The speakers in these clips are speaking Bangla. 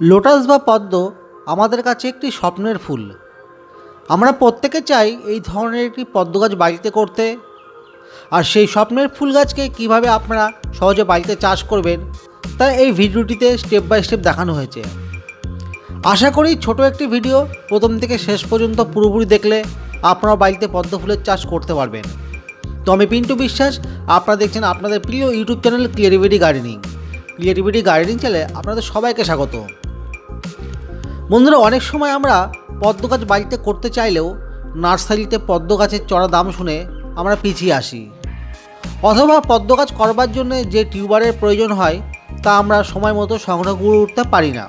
লোটাস বা পদ্ম আমাদের কাছে একটি স্বপ্নের ফুল। আমরা প্রত্যেকে চাই এই ধরনের একটি পদ্ম গাছ বাড়িতে করতে। আর সেই স্বপ্নের ফুল গাছকে কীভাবে আপনারা সহজে বাড়িতে চাষ করবেন, তা এই ভিডিওটিতে স্টেপ বাই স্টেপ দেখানো হয়েছে। আশা করি ছোট একটি ভিডিও প্রথম থেকে শেষ পর্যন্ত পুরোপুরি দেখলে আপনারা বাড়িতে পদ্ম ফুলের চাষ করতে পারবেন। তো আমি পিন্টু বিশ্বাস, আপনারা দেখছেন আপনাদের প্রিয় YouTube channel creativity gardening. Creativity gardening চ্যানেলে আপনাদের সবাইকে স্বাগত। বন্ধুরা, অনেক সময় আমরা পদ্ম গাছ বাড়িতে করতে চাইলেও নার্সারিতে পদ্ম গাছের চড়া দাম শুনে আমরা পিছিয়ে আসি। অথবা পদ্ম গাছ করবার জন্য যে টিউবারের প্রয়োজন হয়, তা আমরা সময় মতো সংগ্রহ করে উঠতে পারি না।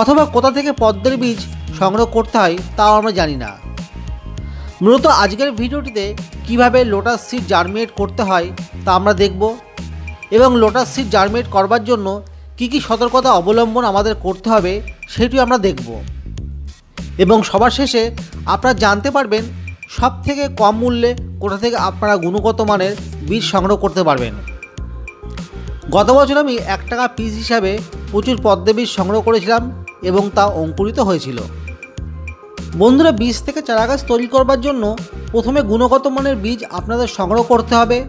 অথবা কোথা থেকে পদ্মের বীজ সংগ্রহ করতে হয়, তাও আমরা জানি না। মূলত আজকের ভিডিওটিতে কীভাবে লোটাস সিড জার্মিনেট করতে হয়, তা আমরা দেখব। এবং লোটাস সিড জার্মিনেট করবার জন্য কী কী সতর্কতা অবলম্বন আমাদের করতে হবে সেটি আমরা দেখব। এবং সবার শেষে আপনারা জানতে পারবেন সব থেকে কম মূল্যে কোথা থেকে আপনারা গুণগত মানের বীজ সংগ্রহ করতে পারবেন। গত বছর আমি এক টাকা পিস হিসাবে প্রচুর পদ্ম বীজ সংগ্রহ করেছিলাম এবং তা অঙ্কুরিত হয়েছিল। বন্ধুরা, বীজ থেকে চারা গাছ তৈরি করবার জন্য প্রথমে গুণগত মানের বীজ আপনাদের সংগ্রহ করতে হবে।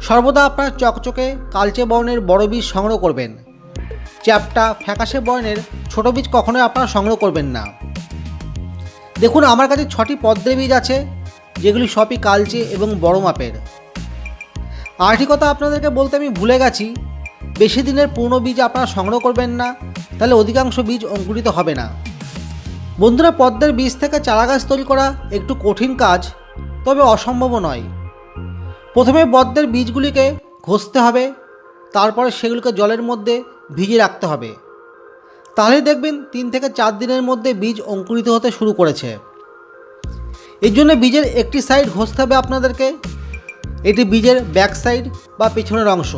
সর্বদা আপনার চকচকে, কালচে বর্ণের বড় বীজ সংগ্রহ করবেন। চ্যাপটা ফ্যাকাশে বর্ণের ছোট বীজ কখনোই আপনারা সংগ্রহ করবেন না। দেখুন, আমার কাছে ছটি পদ্মের বীজ আছে, যেগুলি সবই কালচে এবং বড় মাপের। আরেকটি কথা আপনাদেরকে বলতে আমি ভুলে গেছি, বেশি দিনের পুরনো বীজ আপনারা সংগ্রহ করবেন না, তাহলে অধিকাংশ বীজ অঙ্কুরিত হবে না। বন্ধুরা, পদ্মের বীজ থেকে চারা গাছ তৈরি করা একটু কঠিন কাজ, তবে অসম্ভবও নয়। প্রথমে পদ্মের বীজগুলিকে ঘষতে হবে, তারপরে সেগুলিকে জলের মধ্যে ভিজিয়ে রাখতে হবে। তাহলে দেখবেন তিন থেকে চার দিনের মধ্যে বীজ অঙ্কুরিত হতে শুরু করেছে। এর জন্য বীজের একটি সাইড ঘষতে হবে আপনাদেরকে। এটি বীজের ব্যাক সাইড বা পেছনের অংশ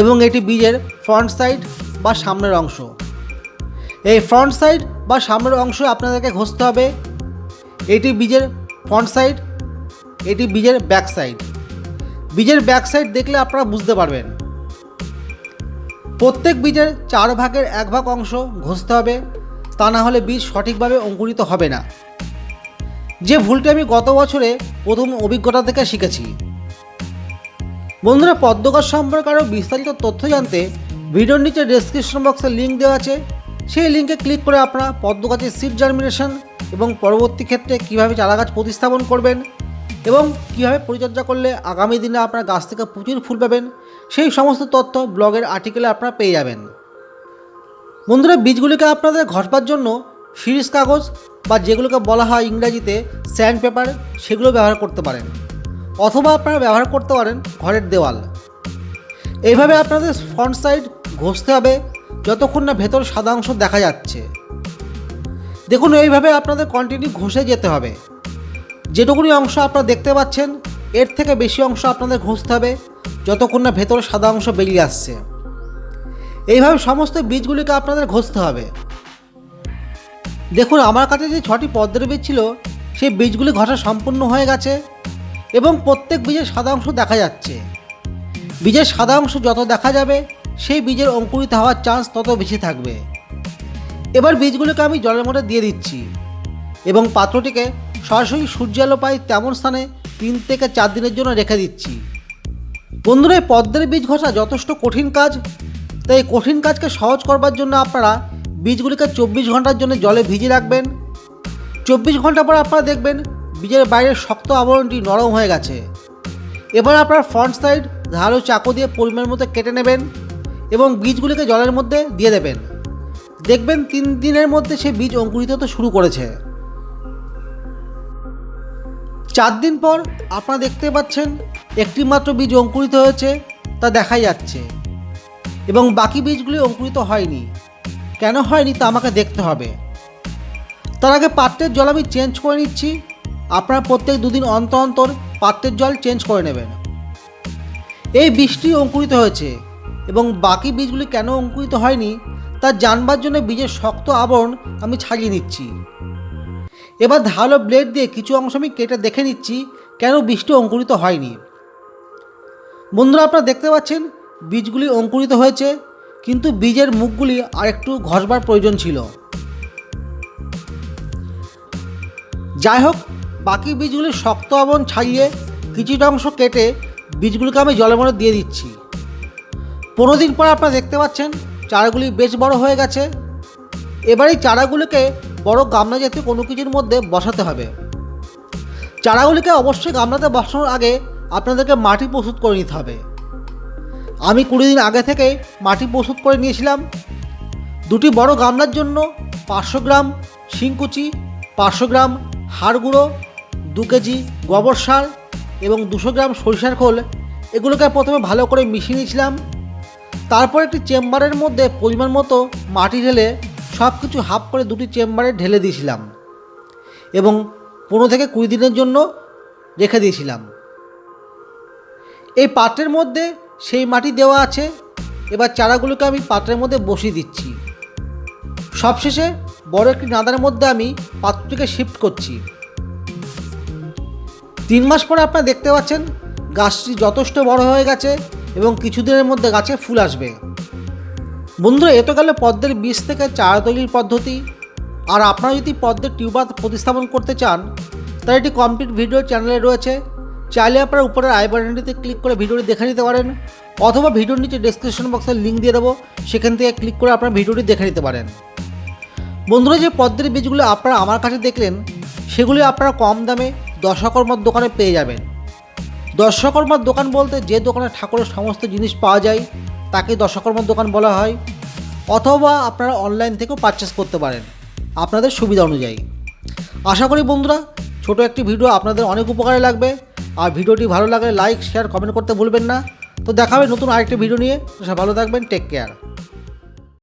এবং এটি বীজের ফ্রন্ট সাইড বা সামনের অংশ। এই ফ্রন্ট সাইড বা সামনের অংশ আপনাদেরকে ঘষতে হবে। এটি বীজের ফ্রন্ট সাইড এটি বীজের ব্যাক সাইড বীজের ব্যাক সাইড দেখলে আপনারা বুঝতে পারবেন। প্রত্যেক বীজের চার ভাগের এক ভাগ অংশ ঘষতে হবে, তা না হলে বীজ সঠিকভাবে অঙ্কুরিত হবে না। যে ভুলটি আমি গত বছরে প্রথম অভিজ্ঞতা থেকে শিখেছি। বন্ধুরা পদ্ম গাছ সম্পর্কে আরও বিস্তারিত তথ্য জানতে ভিডিওর নিচে ডেসক্রিপশন বক্সে লিঙ্ক দেওয়া আছে। সেই লিঙ্কে ক্লিক করে আপনারা পদ্ম গাছের সিড জার্মিনেশন এবং পরবর্তী ক্ষেত্রে কীভাবে চারা গাছ প্রতিস্থাপন করবেন এবং কীভাবে পরিচর্যা করলে আগামী দিনে আপনার গাছ থেকে প্রচুর ফুল পাবেন, সেই সমস্ত তথ্য ব্লগের আর্টিকেলে আপনারা পেয়ে যাবেন। বন্ধুরা, বীজগুলিকে আপনাদের ঘষবার জন্য শিরিষ কাগজ বা যেগুলোকে বলা হয় ইংরাজিতে স্যান্ড পেপার সেগুলো ব্যবহার করতে পারেন অথবা আপনারা ব্যবহার করতে পারেন ঘরের দেওয়াল। এইভাবে আপনাদের ফ্রন্ট সাইড ঘষতে হবে যতক্ষণ না ভেতর সাদা অংশ দেখা যাচ্ছে। দেখুন, এইভাবে আপনাদের কন্টিনিউ ঘষে যেতে হবে। যেটুকুনি অংশ আপনারা দেখতে পাচ্ছেন, এর থেকে বেশি অংশ আপনাদের ঘষতে হবে, যতক্ষণ না ভেতরে সাদা অংশ বেরিয়ে আসছে। এইভাবে সমস্ত বীজগুলিকে আপনাদের ঘষতে হবে। দেখুন, আমার কাছে যে ছটি পদ্মের বীজ ছিল, সেই বীজগুলি ঘষা সম্পূর্ণ হয়ে গেছে এবং প্রত্যেক বীজের সাদা অংশ দেখা যাচ্ছে। বীজের সাদা অংশ যত দেখা যাবে, সেই বীজের অঙ্কুরিত হওয়ার চান্স তত বেশি থাকবে। এবার বীজগুলোকে আমি জলের মধ্যে দিয়ে দিচ্ছি এবং পাত্রটিকে সরাসরি সূর্যালো পাই তেমন স্থানে তিন থেকে চার দিনের জন্য রেখে দিচ্ছি। বন্ধুরা পদ্মের বীজ ঘষা যথেষ্ট কঠিন কাজ। তাই কঠিন কাজকে সহজ করবার জন্য আপনারা বীজগুলিকে চব্বিশ ঘণ্টার জন্য জলে ভিজিয়ে রাখবেন। চব্বিশ ঘণ্টা পর আপনারা দেখবেন বীজের বাইরের শক্ত আবরণটি নরম হয়ে গেছে। এবার আপনার ফ্রন্ট সাইড ধারালো চাকু দিয়ে পরিমাণ মতো কেটে নেবেন এবং বীজগুলিকে জলের মধ্যে দিয়ে দেবেন। দেখবেন তিন দিনের মধ্যে সে বীজ অঙ্কুরিত হতে শুরু করেছে। চার দিন পর আপনারা দেখতে পাচ্ছেন একটি মাত্র বীজ অঙ্কুরিত হয়েছে, তা দেখাই যাচ্ছে। এবং বাকি বীজগুলি অঙ্কুরিত হয়নি। কেন হয়নি তা আমাকে দেখতে হবে। তার আগে পাত্রের জল আমি চেঞ্জ করে নিচ্ছি। আপনারা প্রত্যেক দুদিন অন্তর অন্তর পাত্রের জল চেঞ্জ করে নেবেন। এই বীজটি অঙ্কুরিত হয়েছে এবং বাকি বীজগুলি কেন অঙ্কুরিত হয়নি, তা জানবার জন্য বীজের শক্ত আবরণ আমি ছাড়িয়ে নিচ্ছি। এবার ধারালো ব্লেড দিয়ে কিছু অংশ আমি কেটে দেখে নিচ্ছি, কেন বীজটি অঙ্কুরিত হয়নি। বন্ধুরা, আপনারা দেখতে পাচ্ছেন, বীজগুলি অঙ্কুরিত হয়েছে, কিন্তু বীজের মুখগুলি আর একটু ঘষবার প্রয়োজন ছিল। যাই হোক, বাকি বীজগুলি শক্ত আবরণ ছাড়িয়ে কিছুটা অংশ কেটে বীজগুলিকে আমি জলের মধ্যে দিয়ে দিচ্ছি। পনেরো দিন পর আপনারা দেখতে পাচ্ছেন, চারাগুলি বেশ বড় হয়ে গেছে। এবার এই চারাগুলিকে বড় গামলা জাতীয় কোনো কিছুর মধ্যে বসাতে হবে। চারাগুলিকে অবশ্যই গামলাতে বসানোর আগে আপনাদেরকে মাটি প্রস্তুত করে নিতে হবে। আমি কুড়ি দিন আগে থেকে মাটি প্রস্তুত করে নিয়েছিলাম। দুটি বড় গামলার জন্য পাঁচশো গ্রাম শিংকুচি, পাঁচশো গ্রাম হাড় গুঁড়ো, দু কেজি গোবর সার এবং দুশো গ্রাম সরিষার খোল। এগুলোকে প্রথমে ভালো করে মিশিয়ে নিয়েছিলাম। তারপর একটি চেম্বারের মধ্যে পরিমাণ মতো মাটি ঢেলে সব কিছু হাফ করে দুটি চেম্বারে ঢেলে দিয়েছিলাম এবং পনেরো থেকে কুড়ি দিনের জন্য রেখে দিয়েছিলাম। এই পাত্রের মধ্যে সেই মাটি দেওয়া আছে, এবার চারাগুলোকে আমি পাত্রের মধ্যে বসিয়ে দিচ্ছি। সবশেষে বড় একটি নাদার মধ্যে আমি পাত্রটিকে শিফট করছি। তিন মাস পরে আপনারা দেখতে পাচ্ছেন, গাছটি যথেষ্ট বড় হয়ে গেছে এবং কিছুদিনের মধ্যে গাছে ফুল আসবে। বন্ধুরা এত গেলে পদ্মের বীজ থেকে চারা তৈরির পদ্ধতি। আর আপনারা যদি পদ্মের টিউবার প্রতিস্থাপন করতে চান, তাহলে একটি কমপ্লিট ভিডিও চ্যানেলে রয়েছে। চাইলে আপনারা উপরের আই বাটনটিতে ক্লিক করে ভিডিওটি দেখে নিতে পারেন, অথবা ভিডিওর নিচে ডেসক্রিপশন বক্সের লিঙ্ক দিয়ে দেবো, সেখান থেকে ক্লিক করে আপনারা ভিডিওটি দেখে নিতে পারেন। বন্ধুরা, যে পদ্মের বীজগুলো আপনারা আমার কাছে দেখলেন, সেগুলি আপনারা কম দামে দশকর্মার দোকানে পেয়ে যাবেন। দশকর্মার দোকান বলতে যে দোকানে ঠাকুরের সমস্ত জিনিস পাওয়া যায় তাকে দশকর্মার দোকান বলা হয়, অথবা আপনারা অনলাইন থেকেও পারচেস করতে পারেন, আপনাদের সুবিধা অনুযায়ী। আশা করি বন্ধুরা, ছোট একটি ভিডিও আপনাদের অনেক উপকারে লাগবে, আর ভিডিওটি ভালো লাগলে লাইক শেয়ার কমেন্ট করতে ভুলবেন না। তো দেখাবে নতুন আরেকটি ভিডিও নিয়ে ভালো থাকবেন টেক কেয়ার